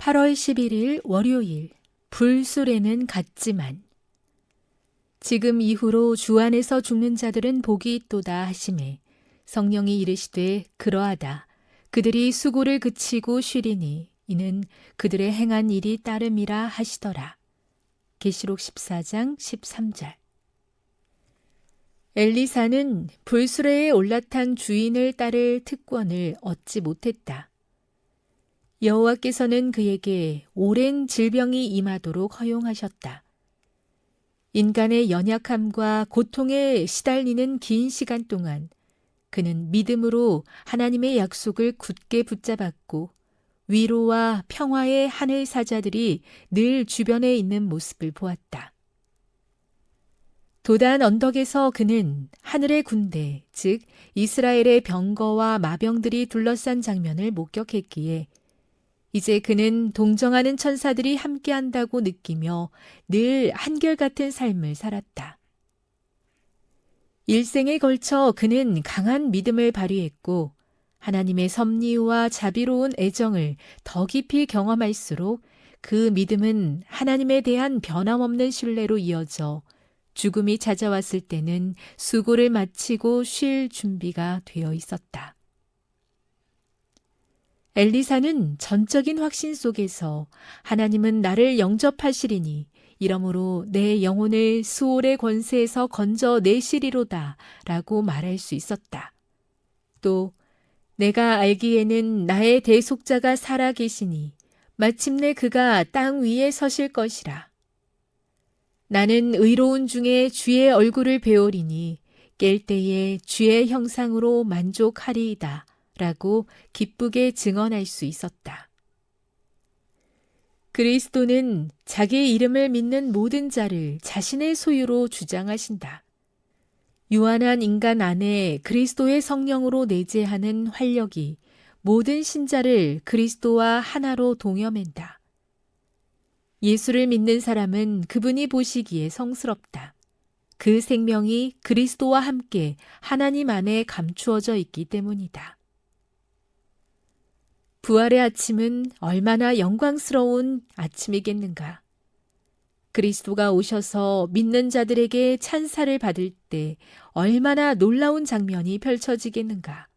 8월 11일 월요일 불술에는 같지만 지금 이후로 주 안에서 죽는 자들은 복이 있도다 하심에 성령이 이르시되 그러하다 그들이 수고를 그치고 쉬리니 이는 그들의 행한 일이 따름이라 하시더라. 계시록 14장 13절 엘리사는 불수레에 올라탄 주인을 따를 특권을 얻지 못했다. 여호와께서는 그에게 오랜 질병이 임하도록 허용하셨다. 인간의 연약함과 고통에 시달리는 긴 시간 동안 그는 믿음으로 하나님의 약속을 굳게 붙잡았고 위로와 평화의 하늘 사자들이 늘 주변에 있는 모습을 보았다. 도단 언덕에서 그는 하늘의 군대, 즉 이스라엘의 병거와 마병들이 둘러싼 장면을 목격했기에 이제 그는 동정하는 천사들이 함께한다고 느끼며 늘 한결같은 삶을 살았다. 일생에 걸쳐 그는 강한 믿음을 발휘했고 하나님의 섭리와 자비로운 애정을 더 깊이 경험할수록 그 믿음은 하나님에 대한 변함없는 신뢰로 이어져 죽음이 찾아왔을 때는 수고를 마치고 쉴 준비가 되어 있었다. 엘리사는 전적인 확신 속에서 하나님은 나를 영접하시리니 이러므로 내 영혼을 수올의 권세에서 건져 내시리로다 라고 말할 수 있었다. 또 내가 알기에는 나의 대속자가 살아 계시니 마침내 그가 땅 위에 서실 것이라. 나는 의로운 중에 주의 얼굴을 배우리니 깰 때에 주의 형상으로 만족하리이다. 라고 기쁘게 증언할 수 있었다. 그리스도는 자기의 이름을 믿는 모든 자를 자신의 소유로 주장하신다. 유한한 인간 안에 그리스도의 성령으로 내재하는 활력이 모든 신자를 그리스도와 하나로 동여맨다. 예수를 믿는 사람은 그분이 보시기에 성스럽다. 그 생명이 그리스도와 함께 하나님 안에 감추어져 있기 때문이다. 부활의 아침은 얼마나 영광스러운 아침이겠는가. 그리스도가 오셔서 믿는 자들에게 찬사를 받을 때 얼마나 놀라운 장면이 펼쳐지겠는가.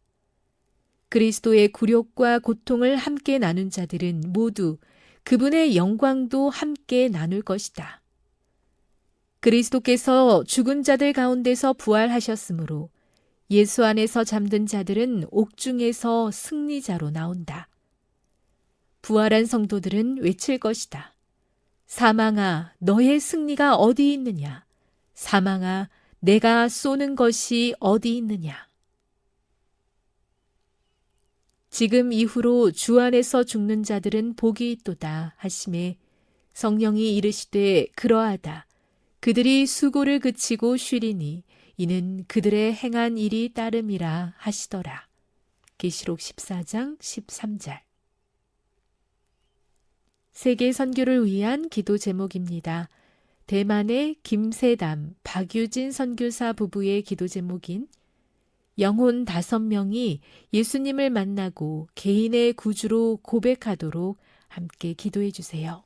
그리스도의 굴욕과 고통을 함께 나눈 자들은 모두 그분의 영광도 함께 나눌 것이다. 그리스도께서 죽은 자들 가운데서 부활하셨으므로 예수 안에서 잠든 자들은 옥중에서 승리자로 나온다. 부활한 성도들은 외칠 것이다. 사망아, 너의 승리가 어디 있느냐? 사망아, 내가 쏘는 것이 어디 있느냐? 지금 이후로 주 안에서 죽는 자들은 복이 있도다 하심에 성령이 이르시되 그러하다. 그들이 수고를 그치고 쉬리니 이는 그들의 행한 일이 따름이라 하시더라. 계시록 14장 13절 세계 선교를 위한 기도 제목입니다. 대만의 김세담, 박유진 선교사 부부의 기도 제목인 영혼 다섯 명이 예수님을 만나고 개인의 구주로 고백하도록 함께 기도해 주세요.